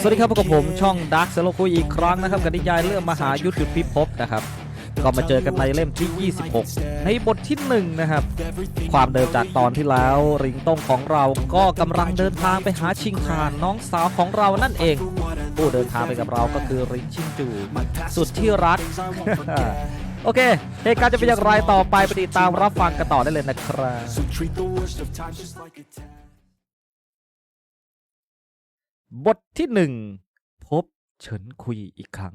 สวัสดีครับพบกับผมช่องดักเซโลคุยอีกครั้งนะครับกับนิยายเรื่องมหายุทธหยุดพิภพนะครับ ก็มาเจอกันในเล่มที่ 26 ในบทที่ 1 นะครับ ความเดิมจากตอนที่แล้วริงต้งของเราก็กำลังเดินทางไปหาชิงคานน้องสาวของเรานั่นเอง ผู้เดินทางไปกับเราก็คือริงชิงจู สุดที่รัก โอเค เหตุการณ์จะเป็นอย่างไรต่อไปไปติดตามรับฟังกันต่อได้เลยนะครับ บทที่หนึ่งพบเฉินคุยอีกครั้ง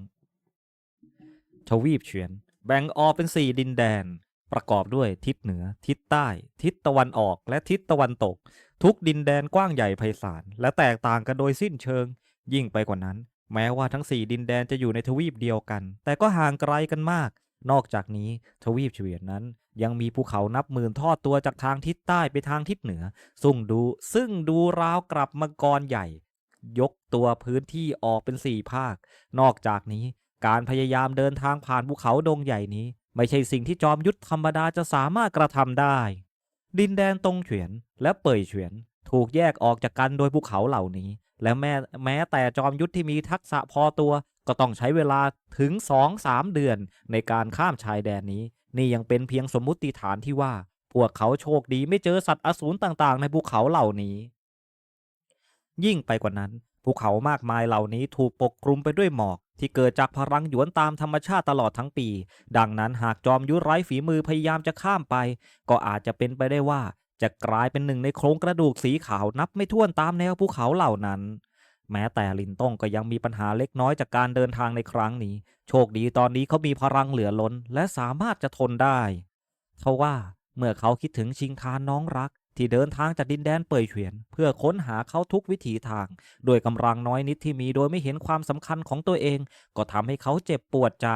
ทวีปเฉียน แบ่งออกเป็นสี่ดินแดน ประกอบด้วยทิศเหนือ ทิศใต้ ทิศตะวันออกและทิศตะวันตก ทุกดินแดนกว้างใหญ่ไพศาลและแตกต่างกันโดยสิ้นเชิง ยิ่งไปกว่านั้น แม้ว่าทั้งสี่ดินแดนจะอยู่ในทวีปเดียวกัน แต่ก็ห่างไกลกันมาก นอกจากนี้ทวีปเฉียนนั้นยังมีภูเขานับหมื่นทอดตัวจากทางทิศใต้ไปทางทิศเหนือ ซึ่งดูซึ่งดูราวกลับมังกรใหญ่ ยกตัวพื้นที่ออกเป็นสี่ภาค นอกจากนี้การพยายามเดินทางผ่านภูเขาดงใหญ่นี้ ไม่ใช่สิ่งที่จอมยุทธธรรมดาจะสามารถกระทำได้ ดินแดนตรงเฉียนและเป่ยเฉียนถูกแยกออกจากกันโดยภูเขาเหล่านี้ และแม้แม้แต่จอมยุทธที่มีทักษะพอตัว ก็ต้องใช้เวลาถึงสองสามเดือนในการข้ามชายแดนนี้ นี่ยังเป็นเพียงสมมุติฐานที่ว่า พวกเขาโชคดีไม่เจอสัตว์อสูรต่างๆ ในภูเขาเหล่านี้ ยิ่งไปกว่านั้น ภูเขามากมายเหล่านี้ถูกปกคลุมไปด้วยหมอก ที่เกิดจากพลังหยวนตามธรรมชาติตลอดทั้งปี ดังนั้นหากจอมยุทธไร้ฝีมือพยายามจะข้ามไป ก็อาจจะเป็นไปได้ว่า จะกลายเป็นหนึ่งในโครงกระดูกสีขาวนับไม่ถ้วนตามแนวภูเขาเหล่านั้นแม้แต่ลินต้งก็ยังมีปัญหาเล็กน้อยจากการเดินทางในครั้งนี้ โชคดีตอนนี้เขามีพลังเหลือล้น และสามารถจะทนได้ทว่าเมื่อเขาคิดถึงชิงคานน้องรัก ที่เดินทางจากดินแดนเป่ยเฉียน เพื่อค้นหาเขาทุกวิถีทางโดวยกำลังน้อยนิดที่มีโดยไม่เห็นความสำคัญของตัวเอง ก็ทำให้เขาเจ็บปวดใจ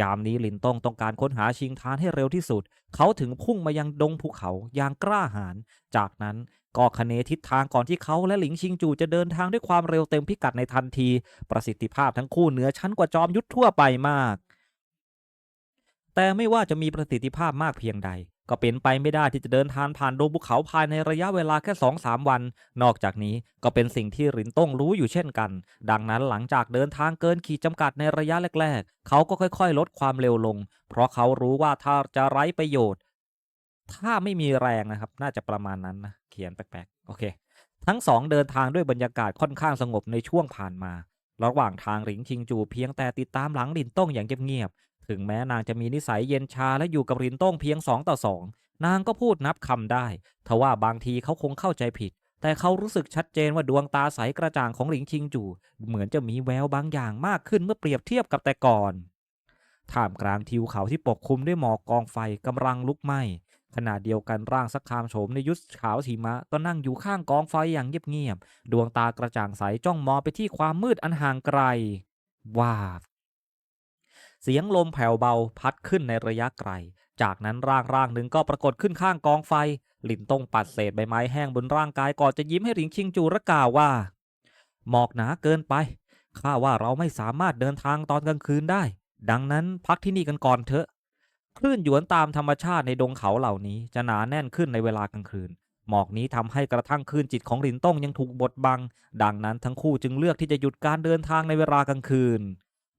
ยามนี้ลินต้องต้องการค้นหาชิงทานให้เร็วที่สุด เขาถึงพุ่งมายังดงภูเขาอย่างกล้าหาญจากนั้นก็คเนทิศทางก่อนที่เขาและหลิงชิงจูจะเดินทางด้วยความเร็วเต็มพิกัดในทันที ประสิทธิภาพทั้งคู่เหนือชั้นกว่าจอมยุทธทั่วไปมาก แต่ไม่ว่าจะมีประสิทธิภาพมากเพียงใด ก็เป็นไปไม่ได้ที่จะเดินทางผ่านดงภูเขาภายในระยะเวลาแค่สองสามวัน นอกจากนี้ก็เป็นสิ่งที่หลินต้งรู้อยู่เช่นกัน ดังนั้นหลังจากเดินทางเกินขีดจำกัดในระยะแรกๆ เขาก็ค่อยๆ ลดความเร็วลง เพราะเขารู้ว่าถ้าจะไร้ประโยชน์ ถ้าไม่มีแรงนะครับ น่าจะประมาณนั้นนะเขียนแปลกๆโอเค ทั้งสองเดินทางด้วยบรรยากาศค่อนข้างสงบในช่วงผ่านมาระหว่างทางหลิงชิงจูเพียงแต่ติดตามหลังหลินต้งอย่างเงียบๆ ถึงแม้นางจะมีนิสัยเย็นชาและอยู่กับหลินต้งเพียงสองต่อสองนางก็พูดนับคำได้ทว่าบางทีเขาคงเข้าใจผิด แต่เขารู้สึกชัดเจนว่าดวงตาใสกระจ่างของหลิงชิงจู เหมือนจะมีแววบางอย่างมากขึ้นเมื่อเปรียบเทียบกับแต่ก่อน ท่ามกลางทิวเขาที่ปกคลุมด้วยหมอกกองไฟกำลังลุกไหม้ขณะเดียวกันร่างสักคามโฉมในยุทธขาวสีมะก็นั่งอยู่ข้างกองไฟอย่างเงียบๆดวงตากระจ่างใสจ้องมองไปที่ความมืดอันห่างไกลว้า เสียงลมแผ่วเบาพัดขึ้นในระยะไกล จากนั้นร่างร่างหนึ่งก็ปรากฏขึ้นข้างกองไฟ หลินตงปัดเศษใบไม้แห้งบนร่างกายก่อนจะยิ้มให้หลิงชิงจูระกล่าวว่า หมอกหนาเกินไป ข้าว่าเราไม่สามารถเดินทางตอนกลางคืนได้ ดังนั้นพักที่นี่กันก่อนเถอะ คลื่นหยวนตามธรรมชาติในดงเขาเหล่านี้จะหนาแน่นขึ้นในเวลากลางคืน หมอกนี้ทำให้กระทั่งคลื่นจิตของหลินต้งยังถูกบดบัง ดังนั้นทั้งคู่จึงเลือกที่จะหยุดการเดินทางในเวลากลางคืน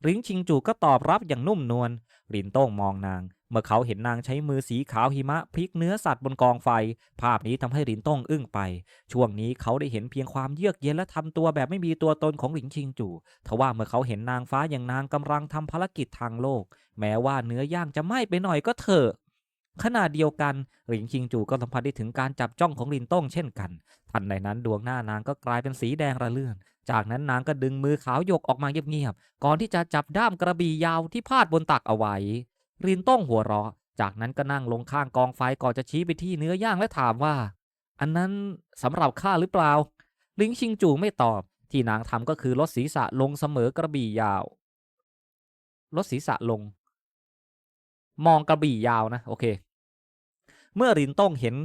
ลิงชิงจูก็ตอบรับอย่างนุ่มนวลหลินต้งมองนาง เมื่อเขาเห็นนางใช้มือสีขาวหิมะพลิกเนื้อสัตว์บนกองไฟ ภาพนี้ทำให้หลินต้งอึ้งไป ช่วงนี้เขาได้เห็นเพียงความเยือกเย็นและทำตัวแบบไม่มีตัวตนของหลิงชิงจูทว่าเมื่อเขาเห็นนางฟ้าอย่างนางกำลังทำภารกิจทางโลก แม้ว่าเนื้อย่างจะไหม้ไปหน่อยก็เถอะ ขณะเดียวกันหลิงชิงจูก็สัมผัสได้ถึงการจับจ้องของลินต้งเช่นกัน ทันใดนั้นดวงหน้านางก็กลายเป็นสีแดงระเลื่อน จากนั้นนางก็ดึงมือขาวยกออกมาเงียบๆ ก่อนที่จะจับด้ามกระบี่ยาวที่พาดบนตักเอาไว้ ลินต้งหัวเราะ จากนั้นก็นั่งลงข้างกองไฟก่อนจะชี้ไปที่เนื้อย่างและถามว่า อันนั้นสำหรับข้าหรือเปล่า ลิงชิงจูไม่ตอบ ที่นางทำก็คือลดศีรษะลงเสมอกระบี่ยาว ลดศีรษะลง มองกระบี่ยาวนะ โอเค เมื่อรินต้งเห็น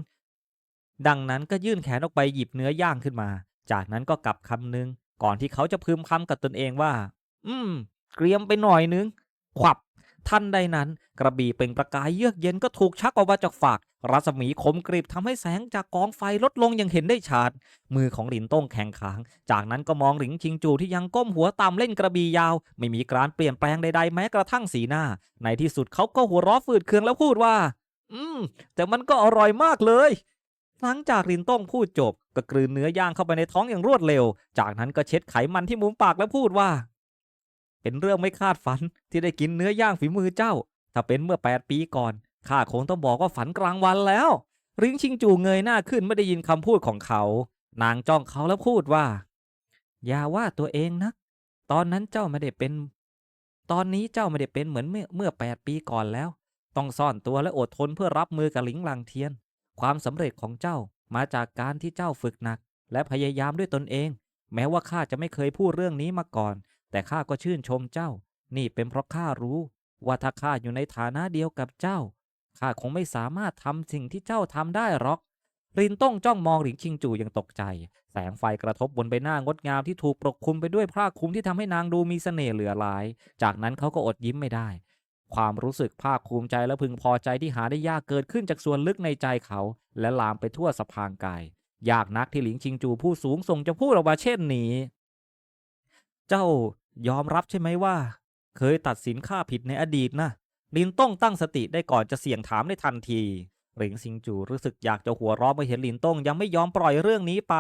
ดังนั้นก็ยื่นแขนออกไปหยิบเนื้อย่างขึ้นมา จากนั้นก็กลับคำนึง ก่อนที่เขาจะพึมคำกับตนเองว่า อืม เกรียมไปหน่อยนึง ขวับ ทันใดนั้น กระบี่เปล่งประกายเยือกเย็นก็ถูกชักออกมาจากฝักรัศมีคมกริบทำให้แสงจากกองไฟลดลงอย่างเห็นได้ชัดมือของหลินต้งแข็งขางจากนั้นก็มองหลิงชิงจูที่ยังก้มหัวต่ำเล่นกระบี่ยาว ไม่มีการเปลี่ยนแปลงใดๆแม้กระทั่งสีหน้า ในที่สุดเขาก็หัวเราะฝืดเคืองแล้วพูดว่า อืม แต่มันก็อร่อยมากเลยหลังจากลินต้งพูดจบ ก็กลืนเนื้อย่างเข้าไปในท้องอย่างรวดเร็ว จากนั้นก็เช็ดไขมันที่มุมปากแล้วพูดว่า เป็นเรื่องไม่คาดฝันที่ได้กินเนื้อย่างฝีมือเจ้า ถ้าเป็นเมื่อแปดปีก่อนข้าคงต้องบอกว่าฝันกลางวันแล้ว ริงชิงจูเงยหน้าขึ้นไม่ได้ยินคำพูดของเขา นางจ้องเขาแล้วพูดว่า อย่าว่าตัวเองนะตอนนั้นเจ้าไม่ได้เป็น ตอนนี้เจ้าไม่ได้เป็นเหมือนเมื่อเมื่อแปดปีก่อนแล้ว ต้องซ่อนตัวและอดทนเพื่อรับมือกับหลิงลังเทียน ความสำเร็จของเจ้ามาจากการที่เจ้าฝึกหนัก และพยายามด้วยตนเอง แม้ว่าข้าจะไม่เคยพูดเรื่องนี้มาก่อน แต่ข้าก็ชื่นชมเจ้า นี่เป็นเพราะข้ารู้ว่าถ้าข้าอยู่ในฐานะเดียวกับเจ้าข้าคงไม่สามารถทำสิ่งที่เจ้าทำได้หรอกรินต้องจ้องมองหลิงชิงจูอย่างตกใจ แสงไฟกระทบบนใบหน้างดงามที่ถูกปกคลุมไปด้วยผ้าคลุมที่ทำให้นางดูมีเสน่ห์เหลือหลาย จากนั้นเขาก็อดยิ้มไม่ได้ ความรู้สึกภาคภูมิใจและพึงพอใจที่หาได้ยากเกิดขึ้นจากส่วนลึกในใจเขา และลามไปทั่วสะพางกาย ยากนักที่หลิงชิงจูผู้สูงส่งจะพูดออกมาเช่นนี้ เจ้ายอมรับใช่ไหมว่า เคยตัดสินข้าผิดในอดีตนะลินต้องตั้งสติได้ก่อนจะเสี่ยงถามในทันที หลิงซิงจูรู้สึกอยากจะหัวเราะเมื่อเห็นหลินต้งยังไม่ยอมปล่อยเรื่องนี้ไป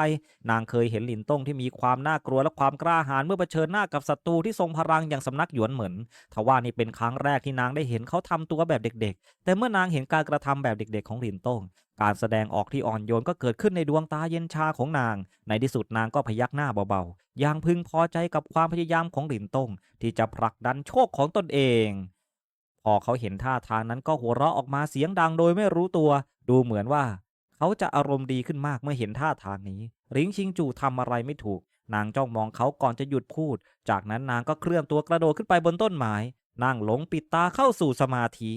นางเคยเห็นหลินต้งที่มีความน่ากลัวและความกล้าหาญเมื่อเผชิญหน้ากับศัตรูที่ทรงพลังอย่างสำนักหยวนเหมินทว่านี่เป็นครั้งแรกที่นางได้เห็นเขาทำตัวแบบเด็ก ๆ แต่เมื่อนางเห็นการกระทำแบบเด็ก ๆ ของหลินต้งการแสดงออกที่อ่อนโยนก็เกิดขึ้นในดวงตาเย็นชาของนาง ในที่สุดนางก็พยักหน้าเบาๆอย่างพึงพอใจกับความพยายามของหลินต้งที่จะผลักดันโชคของตนเอง อเขาเห็นท่าทางนั้นก็หัวเราะออกมาเสียงดังโดยไม่รู้ตัว ดูเหมือนว่า เขาจะอารมณ์ดีขึ้นมากเมื่อเห็นท่าทางนี้ริงชิงจูทำอะไรไม่ถูก นางจ้องมองเขาก่อนจะหยุดพูด จากนั้นนางก็เคลื่อนตัวกระโดดขึ้นไปบนต้นไม้นั่งหลงปิดตาเข้าสู่สมาธิ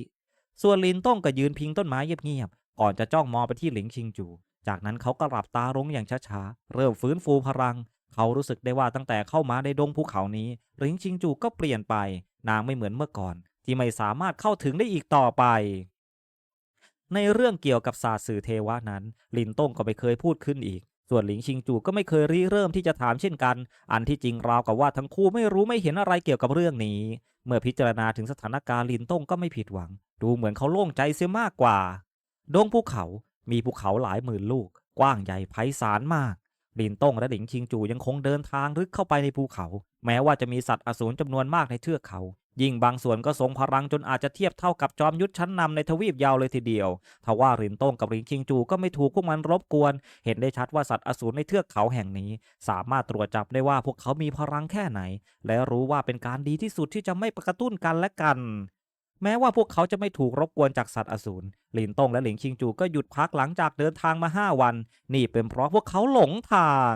ส่วนลินต้องก็ยืนพิงต้นไม้เงียบๆก่อนจะจ้องมองไปที่หลิงชิงจู จากนั้นเขาก็หลับตาลงอย่างช้าๆเริ่มฟื้นฟูพลัง เขารู้สึกได้ว่าตั้งแต่เข้ามาในดงภูเขานี้หลิงชิงจูก็เปลี่ยนไป นางไม่เหมือนเมื่อก่อน ที่ไม่สามารถเข้าถึงได้อีกต่อไป ในเรื่องเกี่ยวกับศาสตร์สื่อเทวะนั้น ลินต้งก็ไม่เคยพูดขึ้นอีก ส่วนหลิงชิงจูก็ไม่เคยริเริ่มที่จะถามเช่นกัน อันที่จริงราวกับว่าทั้งคู่ไม่รู้ไม่เห็นอะไรเกี่ยวกับเรื่องนี้ เมื่อพิจารณาถึงสถานการณ์ลินต้งก็ไม่ผิดหวัง ดูเหมือนเขาโล่งใจเสียมากกว่า ดงภูเขามีภูเขาหลายหมื่นลูก กว้างใหญ่ไพศาลมากลินต้งและหลิงชิงจูยังคงเดินทางลึกเข้าไปในภูเขา แม้ว่าจะมีสัตว์อสูรจำนวนมากในเทือกเขา ยิ่งบางส่วนก็ทรงพลังจนอาจจะเทียบเท่ากับจอมยุทธชั้นนำในทวีปยาวเลยทีเดียว ทว่าลินต้งกับหลิงชิงจูก็ไม่ถูกพวกมันรบกวน เห็นได้ชัดว่าสัตว์อสูรในเทือกเขาแห่งนี้ สามารถตรวจจับได้ว่าพวกเขามีพลังแค่ไหน และรู้ว่าเป็นการดีที่สุดที่จะไม่กระตุ้นกันและกัน แม้ว่าพวกเขาจะไม่ถูกรบกวนจากสัตว์อสูรหลินต้งและหลิงชิงจูก็หยุดพักหลังจากเดินทางมาห้าวัน นี่เป็นเพราะพวกเขาหลงทาง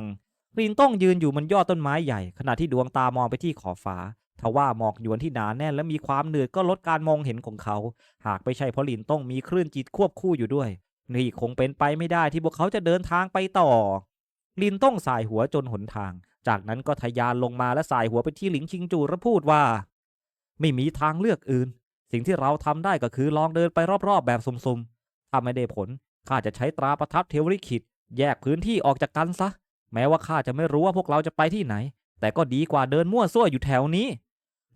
หลินต้งยืนอยู่บนยอดต้นไม้ใหญ่ ขณะที่ดวงตามองไปที่ขอบฟ้า ทว่าหมอกหยวนที่หนาแน่นและมีความเหนื่อยก็ลดการมองเห็นของเขา หากไม่ใช่เพราะหลินต้องมีคลื่นจิตควบคู่อยู่ด้วย นี่คงเป็นไปไม่ได้ที่พวกเขาจะเดินทางไปต่อ ลินต้องสายหัวจนหนทาง จากนั้นก็ทะยานลงมาและสายหัวไปที่หลิงชิงจูและพูดว่า ไม่มีทางเลือกอื่น สิ่งที่เราทำได้ก็คือลองเดินไปรอบๆ แบบซุ่มๆถ้าไม่ได้ผลข้าจะใช้ตราประทับเทวริขิตแยกพื้นที่ออกจากกันซะ แม้ว่าข้าจะไม่รู้ว่าพวกเราจะไปที่ไหน แต่ก็ดีกว่าเดินมั่วซั่วอยู่แถวนี้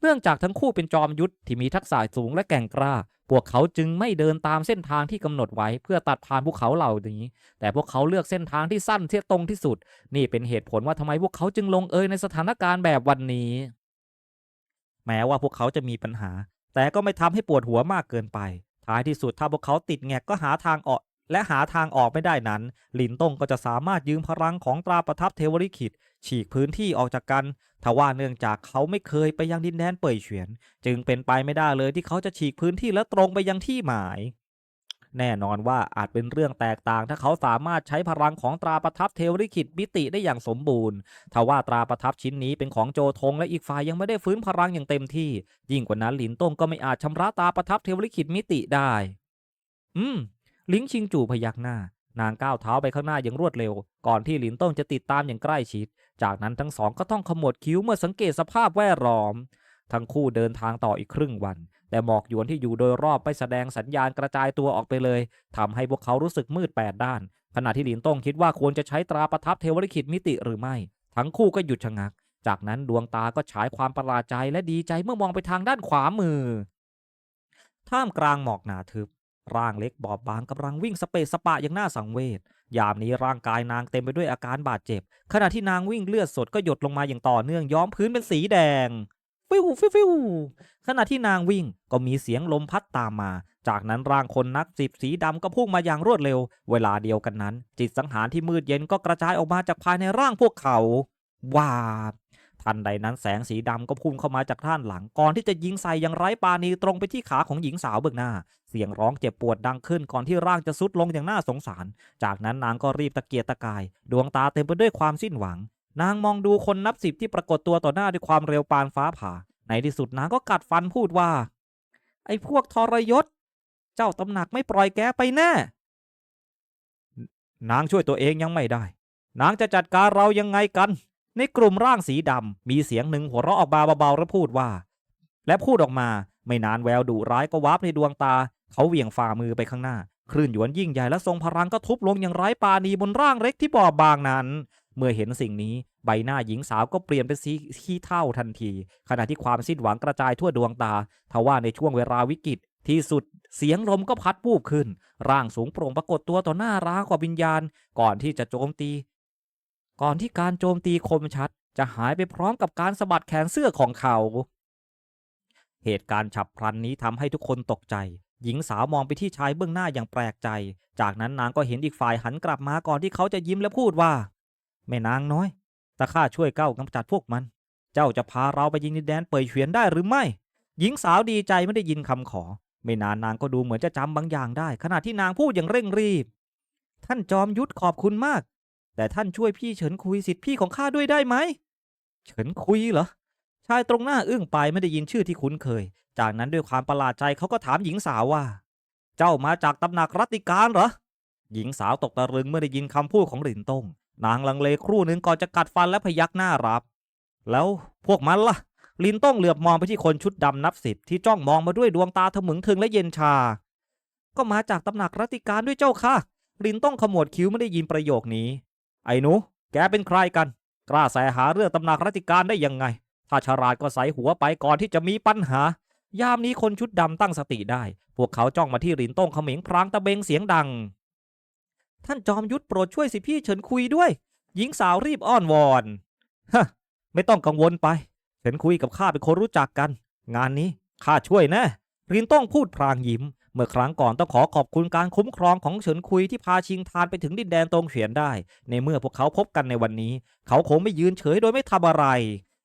เนื่องจากทั้งคู่เป็นจอมยุทธที่มีทักษะสูงและแกร่งกล้า พวกเขาจึงไม่เดินตามเส้นทางที่กำหนดไว้เพื่อตัดผ่านภูเขาเหล่านี้ แต่พวกเขาเลือกเส้นทางที่สั้นเทียตรงที่สุด นี่เป็นเหตุผลว่าทำไมพวกเขาจึงลงเอยในสถานการณ์แบบวันนี้ แม้ว่าพวกเขาจะมีปัญหา แต่ก็ไม่ทำให้ปวดหัวมากเกินไป ท้ายที่สุดถ้าพวกเขาติดแงกก็หาทางออกและหาทางออกไม่ได้นั้น หลินต้งก็จะสามารถยืมพลังของตราประทับเทวริขิต ฉีกพื้นที่ออกจากกันทว่าเนื่องจากเขาไม่เคยไปยังดินแดนเป่ยเฉียน จึงเป็นไปไม่ได้เลยที่เขาจะฉีกพื้นที่และตรงไปยังที่หมาย แน่นอนว่าอาจเป็นเรื่องแตกต่างถ้าเขาสามารถใช้พลังของตราประทับเทวริขิตมิติได้อย่างสมบูรณ์ทว่าตราประทับชิ้นนี้เป็นของโจทงและอีกฝ่ายยังไม่ได้ฟื้นพลังอย่างเต็มที่ ยิ่งกว่านั้นหลินต้งก็ไม่อาจชำระตราประทับเทวริขิตมิติได้ อืม ลิงชิงจู่พยักหน้า นางก้าวเท้าไปข้างหน้าอย่างรวดเร็ว ก่อนที่หลินต้งจะติดตามอย่างใกล้ชิด จากนั้นทั้งสองก็ต้องขมวดคิ้วเมื่อสังเกตสภาพแวดล้อม ทั้งคู่เดินทางต่ออีกครึ่งวัน แต่หมอกหยวนที่อยู่โดยรอบไม่แสดงสัญญาณกระจายตัวออกไปเลยทำให้พวกเขารู้สึกมืดแปดด้าน ขณะที่หลินต้งคิดว่าควรจะใช้ตราประทับเทวลิขิตมิติหรือไม่ ทั้งคู่ก็หยุดชะงัก จากนั้นดวงตาก็ฉายความประหลาดใจและดีใจเมื่อมองไปทางด้านขวามือ ท่ามกลางหมอกหนาทึบ ร่างเล็กบอบบางกำลังวิ่งสเปซสปะอย่างน่าสังเวช ยามนี้ร่างกายนางเต็มไปด้วยอาการบาดเจ็บ ขณะที่นางวิ่งเลือดสดก็หยดลงมาอย่างต่อเนื่องย้อมพื้นเป็นสีแดง ฟิวฟิวฟิวขณะที่นางวิ่งก็มีเสียงลมพัดตามมา จากนั้นร่างคนนักสิบสีดำก็พุ่งมาอย่างรวดเร็ว เวลาเดียวกันนั้น จิตสังหารที่มืดเย็นก็กระจายออกมาจากภายในร่างพวกเขาว้าบ ทันใดนั้นแสงสีดำก็พุ่งเข้ามาจากด้านหลัง ก่อนที่จะยิงใส่อย่างไร้ปาณีตรงไปที่ขาของหญิงสาวเบื้องหน้า เสียงร้องเจ็บปวดดังขึ้นก่อนที่ร่างจะสุดลงอย่างน่าสงสาร จากนั้นนางก็รีบตะเกียกตะกาย ดวงตาเต็มไปด้วยความสิ้นหวัง นางมองดูคนนับสิบที่ปรากฏตัวต่อหน้าด้วยความเร็วปานฟ้าผ่า ในที่สุดนางก็กัดฟันพูดว่า ไอ้พวกทรยศ เจ้าตำหนักไม่ปล่อยแกไปแน่นางช่วยตัวเองยังไม่ได้ นางจะจัดการเรายังไงกัน ในกลุ่มร่างสีดำมีเสียงหนึ่งหัวเราะออกมาเบาๆและพูดว่า และพูดออกมาไม่นานแววดุร้ายก็วาบในดวงตา เขาเหวี่ยงฝ่ามือไปข้างหน้า คลื่นหยวนยิ่งใหญ่และทรงพลังก็ทุบลงอย่างไร้ปาณีบนร่างเล็กที่บอบบางนั้น เมื่อเห็นสิ่งนี้ใบหน้าหญิงสาวก็เปลี่ยนเป็นสีขี้เท่าทันที ขณะที่ความสิ้นหวังกระจายทั่วดวงตาทว่าในช่วงเวลาวิกฤตที่สุดเสียงลมก็พัดวูบขึ้น ร่างสูงโปร่งปรากฏตัวต่อหน้าร้างกว่าวิญญาณ ก่อนที่จะโจมตี ก่อนที่การโจมตีคมชัดจะหายไปพร้อมกับการสะบัดแขนเสื้อของเขา เหตุการณ์ฉับพลันนี้ทำให้ทุกคนตกใจ หญิงสาวมองไปที่ชายเบื้องหน้าอย่างแปลกใจ จากนั้นนางก็เห็นอีกฝ่ายหันกลับมาก่อนที่เขาจะยิ้มและพูดว่า แม่นางน้อยต่ข้าช่วยเก้ากำจัดพวกมัน เจ้าจะพาเราไปยิงดินแดนเป่ยเฉียนได้หรือไม่ หญิงสาวดีใจไม่ได้ยินคำขอ ไม่นานนางก็ดูเหมือนจะจำบางอย่างได้ ขณะที่นางพูดอย่างเร่งรีบ ท่านจอมยุทธขอบคุณมาก แต่ท่านช่วยพี่เฉินคุยสิทธิพี่ของข้าด้วยได้ไหม เฉินคุยเหรอ ชายตรงหน้าอึ้งไปไม่ได้ยินชื่อที่คุ้นเคย จากนั้นด้วยความประหลาดใจเขาก็ถามหญิงสาวว่า เจ้ามาจากตำหนักรัติการเหรอ หญิงสาวตกตะลึงเมื่อได้ยินคำพูดของหลินตงนางลังเลครู่หนึ่งก่อนจะกัดฟันและพยักหน้ารับ แล้วพวกมันล่ะ ลินต้องเหลือบมองไปที่คนชุดดำนับสิบที่จ้องมองมาด้วยดวงตาทะมึงถึงและเย็นชา ก็มาจากตำหนักรัตติการด้วยเจ้าค่ะ ลินต้องขมวดคิ้วไม่ได้ยินประโยคนี้ ไอ้หนู แกเป็นใครกัน กล้าแสหาเรื่องตำหนักรัติการได้ยังไง ถ้าฉลาดก็ใส่หัวไปก่อนที่จะมีปัญหา ยามนี้คนชุดดำตั้งสติได้ พวกเขาจ้องมาที่ลินต้งเขมิงพรางตะเบงเสียงดัง ท่านจอมยุทธโปรดช่วยสิพี่เฉินคุยด้วย หญิงสาวรีบอ้อนวอนฮะไม่ต้องกังวลไป เฉินคุยกับข้าเป็นคนรู้จักกัน งานนี้ข้าช่วยแน่รินต้องพูดพลางยิ้ม มื่อครั้งก่อนต้องขอขอบคุณการคุ้มครองของเฉินคุยที่พาชิงทานไปถึงดินแดนตรงเฉียนได้ ในเมื่อพวกเขาพบกันในวันนี้ เขาคงไม่ยืนเฉยโดยไม่ทำอะไร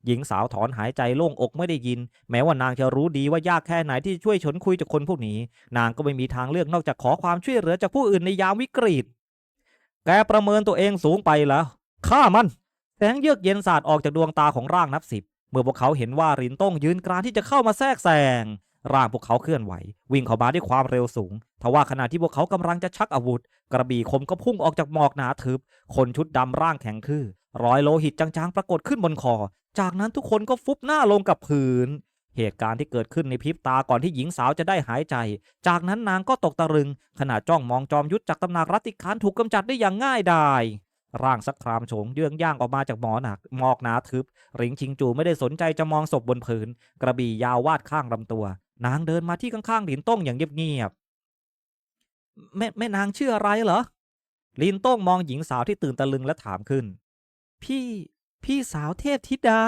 หญิงสาวถอนหายใจโล่งอกไม่ได้ยิน แม้ว่านางจะรู้ดีว่ายากแค่ไหนที่จะช่วยเฉินคุยจากคนพวกนี้ นางก็ไม่มีทางเลือกนอกจากขอความช่วยเหลือจากผู้อื่นในยามวิกฤต แกประเมินตัวเองสูงไปแล้วฆ่ามันแสงเยือกเย็นสาดออกจากดวงตาของร่างนับสิบ เมื่อพวกเขาเห็นว่ารินต้องยืนกรานที่จะเข้ามาแทรกแซง ร่างพวกเขาเคลื่อนไหว วิ่งเข้ามาด้วยความเร็วสูง ทว่าขณะที่พวกเขากำลังจะชักอาวุธ กระบี่คมก็พุ่งออกจากหมอกหนาทึบ คนชุดดำร่างแข็งทื่อรอยโลหิตจางๆปรากฏขึ้นบนคอ จากนั้นทุกคนก็ฟุบหน้าลงกับพื้น เหตุการณ์ที่เกิดขึ้นในพริบตาก่อนที่หญิงสาวจะได้หายใจ จากนั้นนางก็ตกตะลึง ขณะจ้องมองจอมยุทธจากตำหนักรัตติการถูกกำจัดได้อย่างง่ายดาย ร่างสักครามโฉงเยื่องย่างออกมาจากหมอหนักหมอกหนาทึบหริงชิงจูไม่ได้สนใจจะมองศพบนพื้นกระบี่ยาววาดข้างลำตัว นางเดินมาที่ข้างๆหลินต้งอย่างเงียบๆแม่แม่นางชื่ออะไรเหรอลินต้งมองหญิงสาวที่ตื่นตะลึงและถามขึ้น พี่พี่สาวเทพธิดา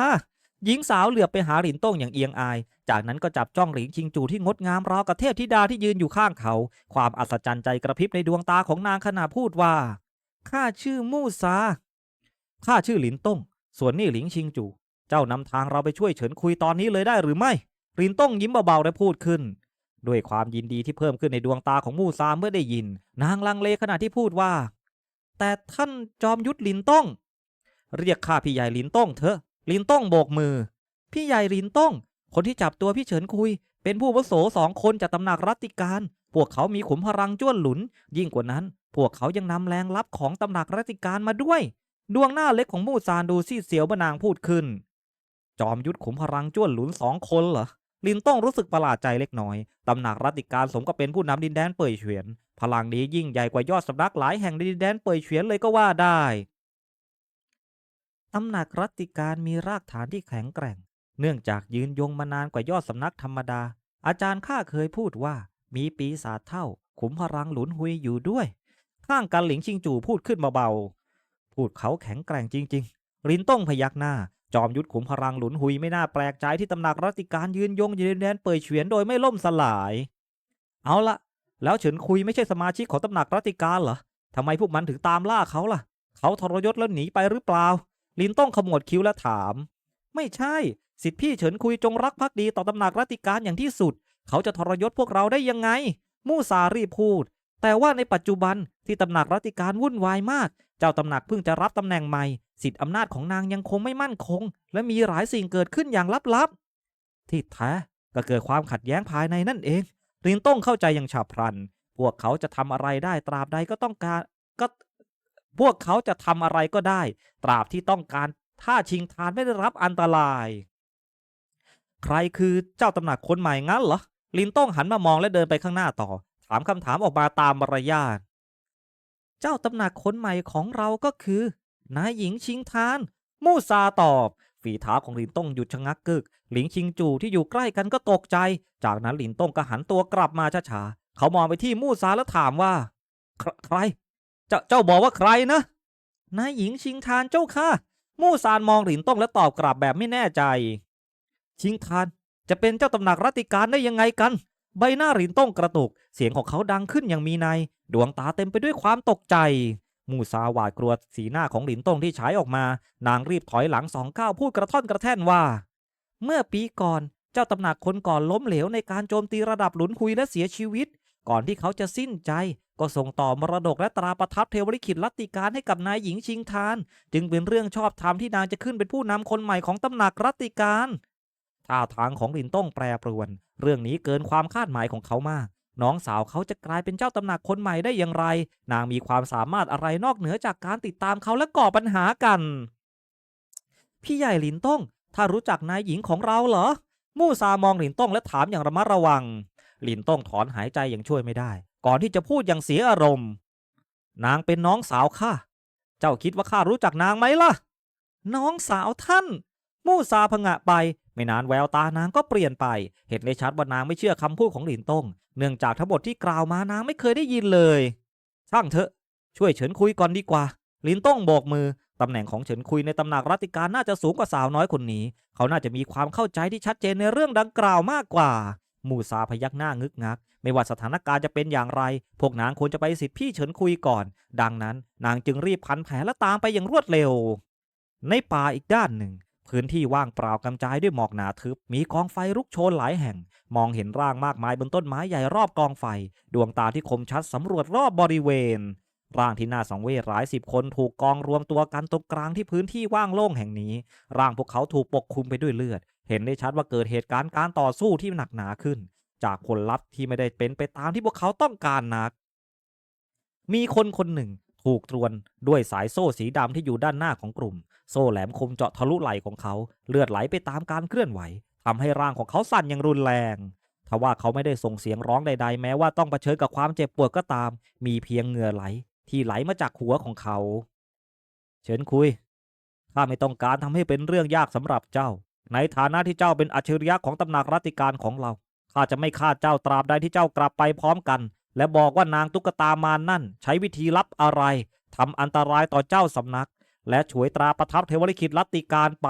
หญิงสาวเหลือบไปหาหลินต้งอย่างเอียงอาย จากนั้นก็จับจ้องหลิงชิงจูที่งดงามราวกับเทพธิดาที่ยืนอยู่ข้างเขา ความอัศจรรย์ใจกระพริบในดวงตาของนางขณะพูดว่า ข้าชื่อมู่ซา ข้าชื่อหลินต้ง ส่วนนี่หลิงชิงจู เจ้านำทางเราไปช่วยเฉินคุยตอนนี้เลยได้หรือไม่ หลินต้งยิ้มเบาๆและพูดขึ้น ด้วยความยินดีที่เพิ่มขึ้นในดวงตาของมู่ซาเมื่อได้ยิน นางลังเลขณะที่พูดว่า แต่ท่านจอมยุทธหลินต้ง เรียกข้าพี่ใหญ่หลินต้งเถอะ หลินต้งโบกมือ พี่ใหญ่หลินต้ง คนที่จับตัวพี่เฉินคุย เป็นผู้วโสสองคนจากตำหนักรัติการ พวกเขามีขุมพลังจ้วนหลุน ยิ่งกว่านั้น พวกเขายังนำแรงลับของตำหนักรัติการมาด้วย ดวงหน้าเล็กของมู่ซานดูซีเสียวบนางพูดขึ้น จอมยุทธขุมพลังจ้วนหลุนสองคนเหรอลินต้องรู้สึกประหลาดใจเล็กน้อย ตำหนักรัติการสมกับเป็นผู้นำดินแดนเป่ยเฉวียน พลังนี้ยิ่งใหญ่กว่ายอดสำนักหลายแห่งในดินแดนเป่ยเฉวียนเลยก็ว่าได้ ตำหนักรัตติการมีรากฐานที่แข็งแกร่ง เนื่องจากยืนยงมานานกว่ายอดสำนักธรรมดา อาจารย์ข้าเคยพูดว่า มีปีศาจเท่า ขุมพลังหลุนหุยอยู่ด้วย ข้างกันหลิงชิงจู่พูดขึ้นเบาๆ พูดเขาแข็งแกร่งจริง ๆ รินต้องพยักหน้า จอมยุทธขุมพลังหลุนหุยไม่น่าแปลกใจที่ตำหนักรัติการยืนยงยู่ในดินแดนเป่ยเฉวียนโดยไม่ล่มสลาย เอาละแล้วเฉินคุยไม่ใช่สมาชิกของตำหนักรัติการเหรอทำไมพวกมันถึงตามล่าเขาล่ะ เขาทรยศแล้วหนีไปหรือเปล่า ลินต้องขมวดคิ้วและถาม ไม่ใช่ สิทธิพี่เฉินคุยจงรักภักดีต่อตำหนักรัติการอย่างที่สุด เขาจะทรยศพวกเราได้ยังไง มู่ซารีบพูด แต่ว่าในปัจจุบันที่ตำหนักรัติการวุ่นวายมาก เจ้าตำหนักเพิ่งจะรับตำแหน่งใหม่ สิทธิอำนาจของนางยังคงไม่มั่นคง และมีหลายสิ่งเกิดขึ้นอย่างลับๆ ที่แท้ก็เกิดความขัดแย้งภายในนั่นเองรินต้องเข้าใจอย่างฉับพลัน พวกเขาจะทำอะไรได้ตราบใดก็ต้องการก็พวกเขาจะทำอะไรก็ได้ ตราบที่ต้องการถ้าชิงทานไม่ได้รับอันตราย ใครคือเจ้าตำหนักคนใหม่งั้นเหรอลินต้องหันมามองและเดินไปข้างหน้าต่อ ถามคำถามออกมาตามมารยาท เจ้าตำหนักคนใหม่ของเราก็คือนายหญิงชิงทาน มูซาตอบ ฝีเท้าของลินต้งหยุดชะงักกึก หลิงชิงจูที่อยู่ใกล้กันก็ตกใจ จากนั้นลินต้งก็หันตัวกลับมาช้าๆ เขามองไปที่มูซาแล้วถามว่า ใครใครเจ้าเจ้าบอกว่าใครนะนายหญิงชิงทานเจ้าค่ะ มู่ซานมองหลินต้งและตอบกลับแบบไม่แน่ใจ ชิงทานจะเป็นเจ้าตำหนักรัติการได้ยังไงกัน ใบหน้าหลินต้องกระตุก เสียงของเขาดังขึ้นอย่างมีในยดวงตาเต็มไปด้วยความตกใจ มูซาหวาดกลัวสีหน้าของหลินต้งที่ฉายออกมา นางรีบถอยหลังสองก้าวพูดกระท่อนกระแท่นว่า เมื่อปีก่อนเจ้าตำหนักคนก่อนล้มเหลวในการโจมตีระดับหลุนคุยและเสียชีวิต ก่อนที่เขาจะสิ้นใจ ก็ส่งต่อมรดกและตราประทับเทวลิขิตลัตติการให้กับนายหญิงชิงทาน จึงเป็นเรื่องชอบธรรมที่นางจะขึ้นเป็นผู้นำคนใหม่ของตำหนักรัตติการท่าทางของหลินต้งแปรปรวน เรื่องนี้เกินความคาดหมายของเขามาก น้องสาวเขาจะกลายเป็นเจ้าตำหนักคนใหม่ได้อย่างไร นางมีความสามารถอะไรนอกเหนือจากการติดตามเขาและก่อปัญหากัน พี่ใหญ่หลินต้องถ้ารู้จักนายหญิงของเราเหรอ มู่ซามองหลินต้องและถามอย่างระมัดระวัง หลินต้องถอนหายใจอย่างช่วยไม่ได้ ก่อนที่จะพูดอย่างเสียอารมณ์ นางเป็นน้องสาวข้า เจ้าคิดว่าข้ารู้จักนางไหมล่ะ น้องสาวท่าน มู่ซาพงะไป ไม่นานแววตานางก็เปลี่ยนไป เห็นได้ชัดว่านางไม่เชื่อคำพูดของหลินต้งเนื่องจากทั้งหมดที่กล่าวมานางไม่เคยได้ยินเลย ช่างเถอะ ช่วยเฉินคุยก่อนดีกว่า หลินต้งโบกมือตำแหน่งของเฉินคุยในตำหนักรัตติการน่าจะสูงกว่าสาวน้อยคนนี้ เขาน่าจะมีความเข้าใจที่ชัดเจนในเรื่องดังกล่าวมากกว่า มูซาพยักหน้างึกงัก ไม่ว่าสถานการณ์จะเป็นอย่างไร พวกนางควรจะไปสิทธิพี่เฉินคุยก่อน ดังนั้น นางจึงรีบพันแผลและตามไปอย่างรวดเร็ว ในป่าอีกด้านหนึ่ง พื้นที่ว่างเปล่ากำจายด้วยหมอกหนาทึบ มีกองไฟลุกโชนหลายแห่ง มองเห็นร่างมากมายบนต้นไม้ใหญ่รอบกองไฟ ดวงตาที่คมชัดสำรวจรอบบริเวณ ร่างที่น่าสังเวชหลายสิบคนถูกกองรวมตัวกันตรงกลางที่พื้นที่ว่างโล่งแห่งนี้ ร่างพวกเขาถูกปกคลุมไปด้วยเลือด เห็นได้ชัดว่าเกิดเหตุการณ์การต่อสู้ที่หนักหนาขึ้น จากผลลัพธ์ที่ไม่ได้เป็นไปตามที่พวกเขาต้องการนัก มีคนคนหนึ่งถูกตรวนด้วยสายโซ่สีดำที่อยู่ด้านหน้าของกลุ่ม โซ่แหลมคมเจาะทะลุไหล่ของเขา เลือดไหลไปตามการเคลื่อนไหวทำให้ร่างของเขาสั่นอย่างรุนแรงทว่าเขาไม่ได้ส่งเสียงร้องใด ๆ แม้ว่าต้องเผชิญกับความเจ็บปวดก็ตาม มีเพียงเหงื่อไหล ที่ไหลมาจากหัวของเขาเชิญคุยข้าไม่ต้องการทำให้เป็นเรื่องยากสำหรับเจ้า ในฐานะที่เจ้าเป็นอัจฉริยะของตำหนักรัติการของเราข้าจะไม่ฆ่าเจ้าตราบใดที่เจ้ากลับไปพร้อมกัน และบอกว่านางตุ๊กตามารนั่น ใช้วิธีลับอะไรทำอันตรายต่อเจ้าสำนัก และฉวยตราประทับเทวลิขิตรัตติการไป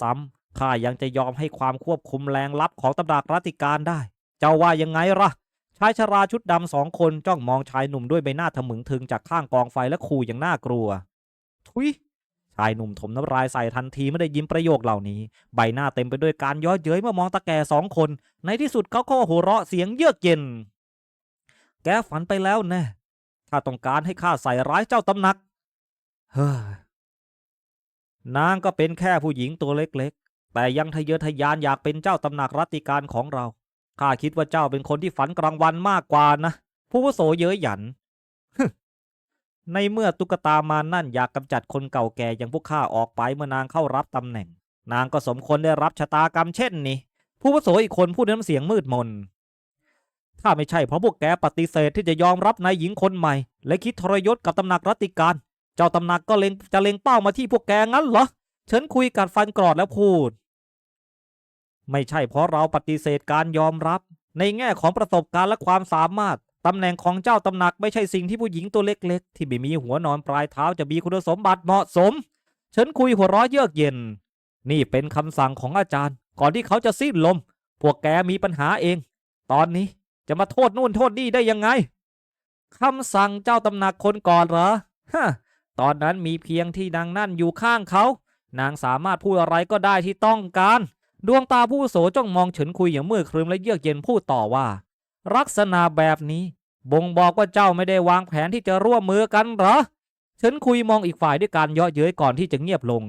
ซ้ำข้ายังจะยอมให้ความควบคุมแรงลับของตำหนักรัติการได้ เจ้าว่ายังไงล่ะชายชราชุดดำสองคนจ้องมองชายหนุ่มด้วยใบหน้าทะมึงถึงจากข้างกองไฟและขู่อย่างน่ากลัว ทุยชายหนุ่มถมน้ำลายใส่ทันทีไม่ได้ยิ้มประโยคเหล่านี้ ใบหน้าเต็มไปด้วยการย้อเย้ยเมื่อมองตาแก่สองคน ในที่สุดเขาก็หัวเราะเสียงเยือกเย็น แกฝันไปแล้วแน่ถ้าต้องการให้ข้าใส่ร้ายเจ้าตำหนัก เฮ้นางก็เป็นแค่ผู้หญิงตัวเล็กๆ แต่ยังทะเยอทะยานอยากเป็นเจ้าตำหนักรัติการของเรา ข้าคิดว่าเจ้าเป็นคนที่ฝันกลางวันมากกว่านะ ผู้วโสเย้ยหยัน ในเมื่อตุ๊กตามานั่นอยากกำจัดคนเก่าแก่อย่างพวกข้าออกไปเมื่อนางเข้ารับตำแหน่ง นางก็สมควรได้รับชะตากรรมเช่นนี้ ผู้วโสอีกคนพูดด้วยน้ำเสียงมืดมน ถ้าไม่ใช่เพราะพวกแกปฏิเสธที่จะยอมรับนายหญิงคนใหม่ และคิดทรยศกับตำหนักรัติการ เจ้าตำหนักก็เล็งจะเล็งเป้ามาที่พวกแกงั้นเหรอเฉินคุยกัดฟันกรอดแล้วพูด ไม่ใช่เพราะเราปฏิเสธการยอมรับ ในแง่ของประสบการณ์และความสามารถตำแหน่งของเจ้าตำหนักไม่ใช่สิ่งที่ผู้หญิงตัวเล็กๆ ที่ไม่มีหัวนอนปลายเท้าจะมีคุณสมบัติเหมาะสม เฉินคุยหัวเราะเยือกเย็น นี่เป็นคำสั่งของอาจารย์ ก่อนที่เขาจะสิ้นลม พวกแกมีปัญหาเอง ตอนนี้จะมาโทษนู่นโทษนี่ได้ยังไงคำสั่งเจ้าตำหนักคนก่อนเหรอฮะ ตอนนั้นมีเพียงที่นางนั่นอยู่ข้างเขา นางสามารถพูดอะไรก็ได้ที่ต้องการ ดวงตาผู้โสจ้องมองเฉินคุยอย่างมืดครึมและเยือกเย็นพูดต่อว่า ลักษณะแบบนี้ บ่งบอกว่าเจ้าไม่ได้วางแผนที่จะร่วมมือกันหรอเฉินคุยมองอีกฝ่ายด้วยการเยาะเย้ยก่อนที่จะเงียบลง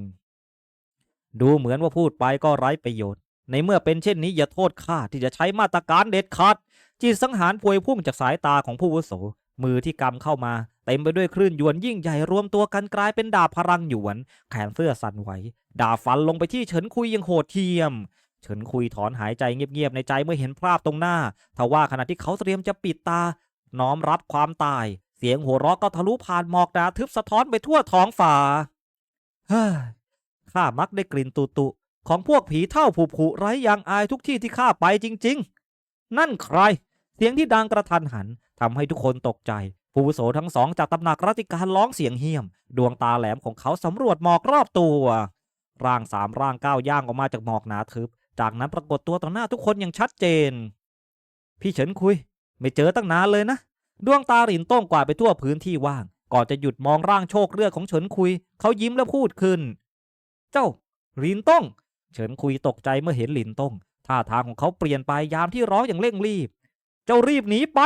ดูเหมือนว่าพูดไปก็ไร้ประโยชน์ ในเมื่อเป็นเช่นนี้อย่าโทษข้าที่จะใช้มาตรการเด็ดขาดจิตสังหารพวยพุ่งจากสายตาของผู้วุโส มือที่กำเข้ามาเต็มไปด้วยคลื่นยวนยิ่งใหญ่รวมตัวกันกลายเป็นดาบพลังหยวน แขนเสื้อสั่นไหว ดาบฟันลงไปที่เฉินคุยยังโหดเหี้ยม เฉินคุยถอนหายใจเงียบๆในใจเมื่อเห็นภาพตรงหน้า ทว่าขณะที่เขาเตรียมจะปิดตา น้อมรับความตาย เสียงหัวเราะก็ทะลุผ่านหมอกหนาทึบสะท้อนไปทั่วท้องฟ้าเฮ้ยข้ามักได้กลิ่นตุตุของพวกผีเท่าผุผุไร้ยางอายทุกที่ที่ข้าไปจริง ๆ นั่นใคร เสียงที่ดังกระทันหัน ทำให้ทุกคนตกใจ ผู้อาวุโสทั้งสองจากตำหนักรัติการร้องเสียงเฮี้ยม ดวงตาแหลมของเขาสำรวจหมอกรอบตัว ร่างสามร่างก้าวย่างออกมาจากหมอกหนาทึบ จากนั้นปรากฏตัวต่อหน้าทุกคนอย่างชัดเจน พี่เฉินคุย ไม่เจอตั้งนานเลยนะ ดวงตาหลินต้งกวาดไปทั่วพื้นที่ว่าง ก่อนจะหยุดมองร่างโชคเลือดของเฉินคุย เขายิ้มและพูดขึ้น เจ้าหลินต้ง เฉินคุยตกใจเมื่อเห็นหลินต้งท่าทางของเขาเปลี่ยนไปยามที่ร้องอย่างเร่งรีบ เจ้ารีบหนีไป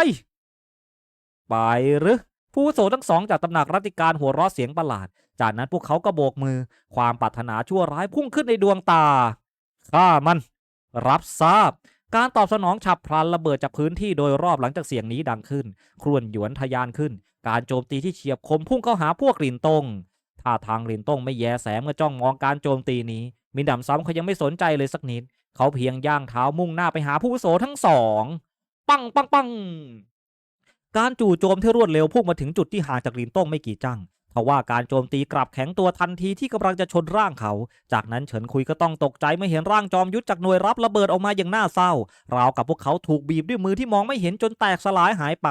ไปหรือผู้โสทั้งสองจากตำหนักรัติการหัวเราะเสียงประหลาด จากนั้นพวกเขาก็โบกมือ ความปรารถนาชั่วร้ายพุ่งขึ้นในดวงตาข้ามัน รับทราบ การตอบสนองฉับพลันระเบิดจากพื้นที่โดยรอบหลังจากเสียงนี้ดังขึ้น ครวนหยวนทะยานขึ้น การโจมตีที่เฉียบคมพุ่งเข้าหาพวกหลินตงท่าทางหลินตงไม่แยแสเมื่อจ้องมองการโจมตีนี้มีดำซ้ำเขายังไม่สนใจเลยสักนิด เขาเพียงย่างเท้ามุ่งหน้าไปหาผู้โสทั้งสอง ปังปังปัง การจู่โจมที่รวดเร็วพุ่งมาถึงจุดที่ห่างจากลินต้งไม่กี่จังทว่าการโจมตีกลับแข็งตัวทันทีที่กำลังจะชนร่างเขา จากนั้นเฉินคุยก็ต้องตกใจเมื่อเห็นร่างจอมยุทธจากหน่วยรับระเบิดออกมาอย่างน่าเศร้าราวกับพวกเขาถูกบีบด้วยมือที่มองไม่เห็นจนแตกสลายหายไป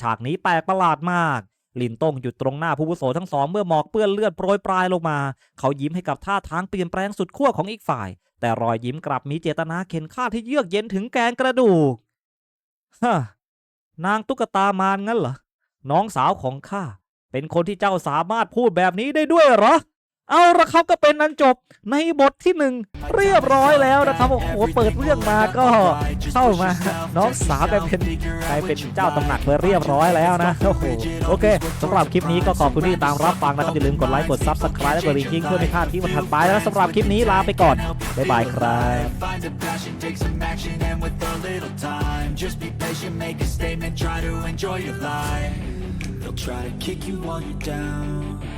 ฉากนี้แปลกประหลาดมากลินต้งหยุดตรงหน้าผู้วุโสทั้งสองเมื่อหมอกเปื้อนเลือดโปรยปลายลงมา เขายิ้มให้กับท่าทางเปลี่ยนแปลงสุดขั้วของอีกฝ่าย แต่รอยยิ้มกลับมีเจตนาเข็นฆ่าที่เยือกเย็นถึงแกนกระดูกฮ นางตุ๊กตามานงั้นเหรอ น้องสาวของข้า เป็นคนที่เจ้าสามารถพูดแบบนี้ได้ด้วยเหรอ เอาละครับก็เป็นนั้นจบในบทที่หนึ่งเรียบร้อยแล้วนะครับโอ้โหเปิดเรื่องมาก็เข้ามาน้องสาวกลายเป็นกลายเป็นเจ้าตำหนักไปเรียบร้อยแล้วนะโอ้โหโอเคสำหรับคลิปนี้ก็ขอบคุณที่ตามรับฟังนะครับอย่าลืมกดไลค์กดซับสไครต์และกดลิงก์เพื่อไม่พลาดที่มันถัดไปแล้วสำหรับคลิปนี้ลาไปก่อนบ๊ายบายครับ They'll try to kick you while you're down.